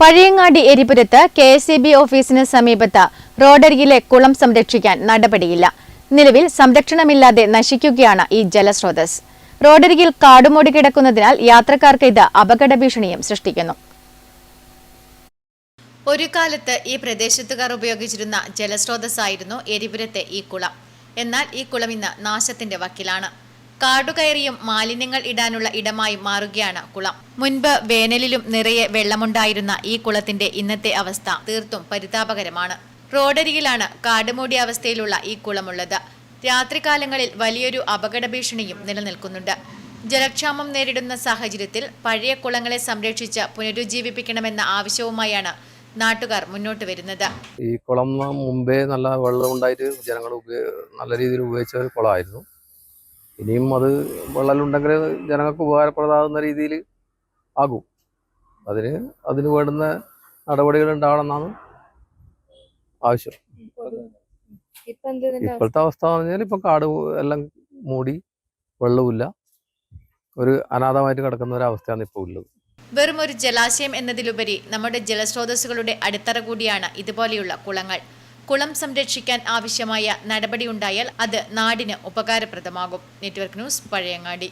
പഴയങ്ങാടി എരിപുരത്ത് K S E B ഓഫീസിന് സമീപത്ത് റോഡരികിലെ കുളം സംരക്ഷിക്കാൻ നടപടിയില്ല. നിലവിൽ സംരക്ഷണമില്ലാതെ നശിക്കുകയാണ് ഈ ജലസ്രോതസ് റോഡരികിൽ കാടുമൂടി കിടക്കുന്നതിനാൽ യാത്രക്കാർക്ക് ഇത് അപകട ഭീഷണിയും സൃഷ്ടിക്കുന്നു. ഒരു കാലത്ത് ഈ പ്രദേശത്തുകാർ ഉപയോഗിച്ചിരുന്ന ജലസ്രോതസ്സായിരുന്നു എരിപുരത്തെ ഈ കുളം. എന്നാൽ ഈ കുളം ഇന്ന് നാശത്തിന്റെ വക്കിലാണ്. കാടുകയറിയും മാലിന്യങ്ങൾ ഇടാനുള്ള ഇടമായി മാറുകയാണ് കുളം. മുൻപ് വേനലിലും നിറയെ വെള്ളമുണ്ടായിരുന്ന ഈ കുളത്തിന്റെ ഇന്നത്തെ അവസ്ഥ തീർത്തും പരിതാപകരമാണ്. റോഡരികിലാണ് കാടുമൂടിയ അവസ്ഥയിലുള്ള ഈ കുളമുള്ളത്. രാത്രികാലങ്ങളിൽ വലിയൊരു അപകട ഭീഷണിയും നിലനിൽക്കുന്നുണ്ട്. ജലക്ഷാമം നേരിടുന്ന സാഹചര്യത്തിൽ പഴയ കുളങ്ങളെ സംരക്ഷിച്ച് പുനരുജ്ജീവിപ്പിക്കണമെന്ന ആവശ്യവുമായാണ് നാട്ടുകാർ മുന്നോട്ട് വരുന്നത്. ഈ കുളം മുമ്പേ നല്ല വെള്ളം ഉണ്ടായിട്ട് ജനങ്ങൾ നല്ല രീതിയിൽ ഉപയോഗിച്ച ഒരു കുളമായിരുന്നു. ഇനിയും അത് വെള്ളലുണ്ടെങ്കിൽ ജനങ്ങൾക്ക് ഉപകാരപ്രദമാകുന്ന രീതിയിൽ ആകും. അതിന് അതിന് വേണ്ടുന്ന നടപടികൾ ഉണ്ടാവണമെന്നാണ് ആവശ്യം. ഇപ്പോഴത്തെ അവസ്ഥ എന്ന് പറഞ്ഞാൽ ഇപ്പം കാട് എല്ലാം മൂടി വെള്ളവുമില്ല. ഒരു അനാഥമായിട്ട് കിടക്കുന്ന ഒരു അവസ്ഥയാണ് ഇപ്പോൾ ഉള്ളത്. വെറും ഒരു ജലാശയം എന്നതിലുപരി നമ്മുടെ ജലസ്രോതസ്സുകളുടെ അടിത്തറ കൂടിയാണ് ഇതുപോലെയുള്ള കുളങ്ങൾ. കുളം സംരക്ഷിക്കാൻ ആവശ്യമായ നടപടിയുണ്ടായാൽ അത് നാടിന് ഉപകാരപ്രദമാകും. Network news Pazhayangadi.